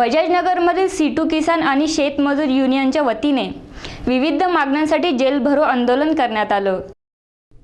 बजाजनगरमधील सीटू किसान आणि शेतमजूर युनियनच्या वतीने विविध मागण्यांसाठी जेलभरो आंदोलन करण्यात आलं.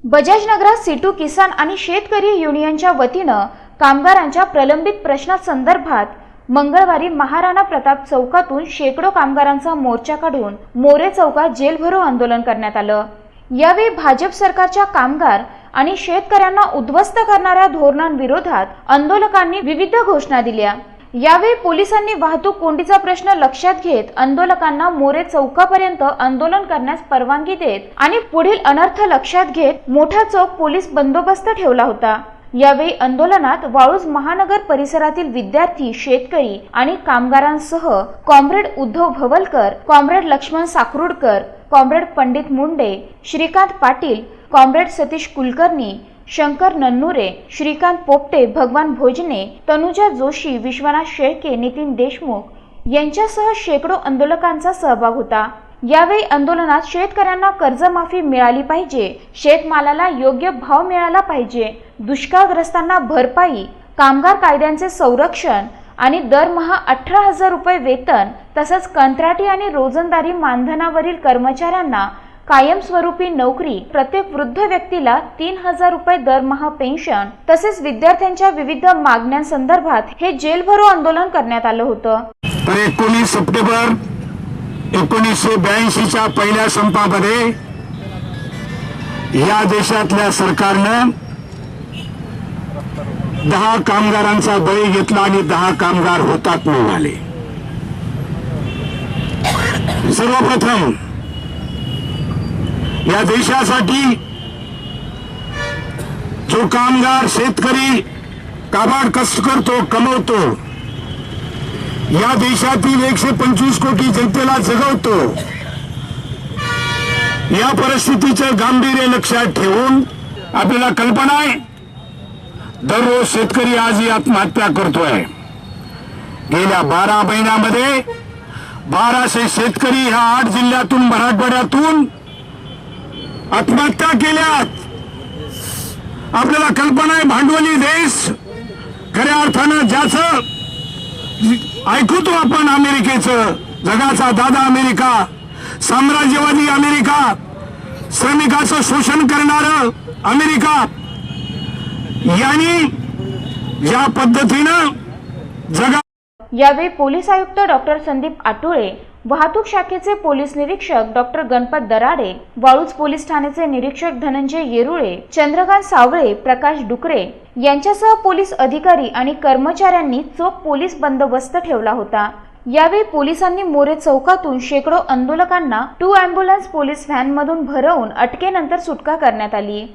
बजाजनगरात सीटू किसान आणि शेतकरी युनियनच्या वतीनं कामगारांच्या प्रलंबित प्रश्नासंदर्भात मंगळवारी महाराणा प्रताप चौकातून शेकडो कामगारांचा मोर्चा काढून मोरे चौकात जेलभरो आंदोलन करण्यात आलं. यावेळी भाजप सरकारच्या कामगार आणि शेतकऱ्यांना उद्ध्वस्त करणाऱ्या धोरणांविरोधात आंदोलकांनी विविध घोषणा दिल्या. यावेळी पोलिसांनी वाहतूक कोंडीचा प्रश्न लक्षात घेत आंदोलकांना मोरे चौकापर्यंत आंदोलन करण्यास परवानगी देत आणि पुढील अनर्थ लक्षात घेत मोठा चौक पोलीस बंदोबस्त ठेवला होता. यावेळी आंदोलनात वाळूज महानगर परिसरातील विद्यार्थी शेतकरी आणि कामगारांसह comrade Uddhav Bhavalkar comrade Laxman Sakrudkar comrade Pandit Munde Shrikant Patil comrade Satish Kulkarni Shankar Nannure Shrikant Popate Bhagwan Bhojane Tanuja Joshi Vishwanath Shelke Nitin Deshmukh यांच्यासह शेकडो आंदोलकांचा सहभाग होता. यावेळी आंदोलनात शेतकऱ्यांना कर्जमाफी मिळाली पाहिजे शेतमालाला योग्य भाव मिळाला पाहिजे दुष्काळग्रस्तांना भरपाई कामगार कायद्यांचे संरक्षण आणि दरमहा अठरा हजार रुपये वेतन तसंच कंत्राटी आणि रोजंदारी मानधनावरील कर्मचाऱ्यांना कायमस्वरूपी नोकरी प्रत्येक वृद्ध व्यक्तीला तीन हजार रुपये दरमहा पेन्शन तसेच विद्यार्थ्यांच्या विविध मागण्यांसंदर्भात हे जेलभरो आंदोलन करण्यात आलं होतं. एकोणीस सप्टेंबर एकोणीसशे ब्याऐंशीच्या पहिल्या संपामध्ये या देशातल्या सरकारनं दहा कामगारांचा बळी घेतला आणि दहा कामगार होतात मिळाले सर्वप्रथम या देशासाठी जो कामगार शेतकरी काबाड कष्ट करतो कमवतो या देशातील एकशे पंचवीस कोटी जनतेला जगवतो या परिस्थितीचं गांभीर्य लक्षात ठेवून आपल्याला कल्पना आहे दररोज शेतकरी आज ही आत्महत्या करतोय. गेल्या बारा महिन्यामध्ये बाराशे शेतकरी ह्या आठ जिल्ह्यातून मराठवाड्यातून आत्महत्या केल्यात. आपल्याला कल्पना आहे भांडवली देश खऱ्या अर्थानं ज्याचं ऐकूतो आपण अमेरिकेचं जगाचा दादा अमेरिका साम्राज्यवादी अमेरिका श्रमिकाचं शोषण करणार अमेरिका यांनी ज्या पद्धतीनं जगा यावेळी पोलीस आयुक्त डॉक्टर संदीप आटोळे वाहतूक शाखेचे पोलीस निरीक्षक डॉक्टर गणपत दराडे वाळूज पोलीस ठाण्याचे निरीक्षक धनंजय येरुळे चंद्रकांत सावळे प्रकाश डुकरे यांच्यासह पोलीस अधिकारी आणि कर्मचाऱ्यांनी चोख पोलीस बंदोबस्त ठेवला होता. यावेळी पोलिसांनी मोरे चौकातून शेकडो आंदोलकांना टू अँब्युलन्स पोलीस व्हॅनमधून भरवून अटकेनंतर सुटका करण्यात आली.